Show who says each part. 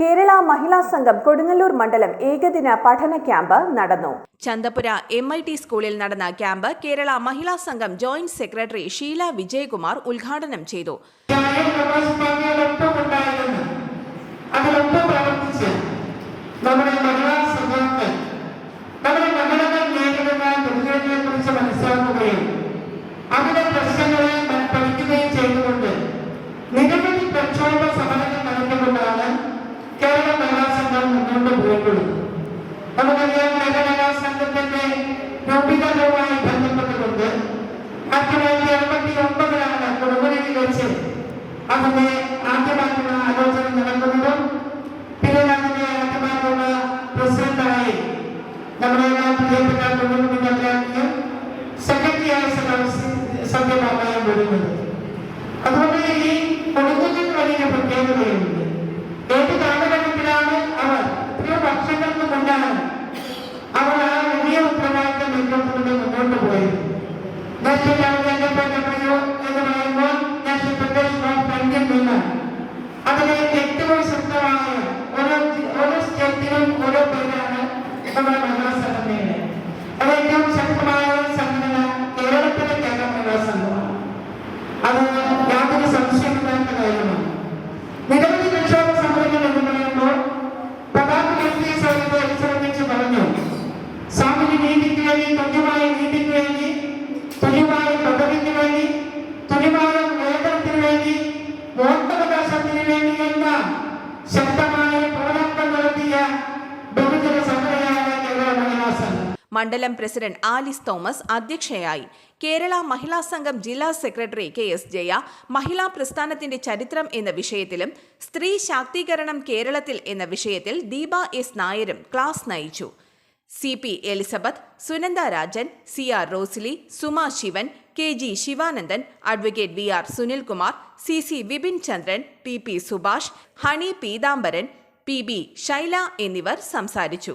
Speaker 1: Kerala Mahila Sangham Kodungallur മണ്ഡലം ഏകദിന പഠന ക്യാമ്പ് നടന്നു.
Speaker 2: ചന്തപുര എം ഐ ടി സ്കൂളിൽ നടന്ന ക്യാമ്പ് കേരള മഹിളാ സംഘം ജോയിന്റ് സെക്രട്ടറി ഷീല വിജയകുമാർ ഉദ്ഘാടനം ചെയ്തു.
Speaker 3: നമ്മുടെ അതിന്റെ ആദ്യമായിട്ടുള്ള ആലോചന നടക്കുന്നതും പിന്നീട് അതിന്റെ ആദ്യമായിട്ടുള്ള പ്രസിഡന്റായി നമ്മുടെ പ്രിയപ്പെട്ട കൊടുങ്ങല്ലൂരിന്റെ സെക്രട്ടറിയായ സത്യഭാമയം വരുന്നത് അതുകൊണ്ട് ഈ കൊടുക്കുന്ന വലിയ പ്രത്യേകതയുണ്ട്. ഏത് കാലഘട്ടത്തിലാണ് അവർ എത്രയോ വർഷങ്ങൾക്ക് മുന്നാണ് അവർ ആ വലിയ ഉത്തരവാദിത്തം ഏറ്റെടുത്തുകൊണ്ട് മുന്നോട്ട് പോയത്. വേണ്ടി തുല്യമായ നീതിക്ക് വേണ്ടി തുല്യമായ പദവിക്ക് വേണ്ടി തുല്യമായ വേതനത്തിന് വേണ്ടി വോട്ടവകാശത്തിന് വേണ്ടി എന്ന ശക്തമായ പോരാട്ടം നടത്തിയ ബഹുജന സംഘടനയാണ് കേരള മഹിളാ സംഘം
Speaker 2: മണ്ഡലം പ്രസിഡന്റ് ആലിസ് തോമസ് അധ്യക്ഷയായി കേരള മഹിളാ സംഘം ജില്ലാ സെക്രട്ടറി കെ എസ് ജയ മഹിളാ പ്രസ്ഥാനത്തിന്റെ ചരിത്രം എന്ന വിഷയത്തിലും സ്ത്രീ ശാക്തീകരണം കേരളത്തിൽ എന്ന വിഷയത്തിൽ ദീപ എസ് നായരും ക്ലാസ് നയിച്ചു. C P Elizabeth Sunanda Rajan C R Rosily Suma Sivan K G Sivanandan advocate V R Sunilkumar C C Vipin Chandran P P Subhash Honey Peethambaran P B Shaila എന്നിവർ സംസാരിച്ചു.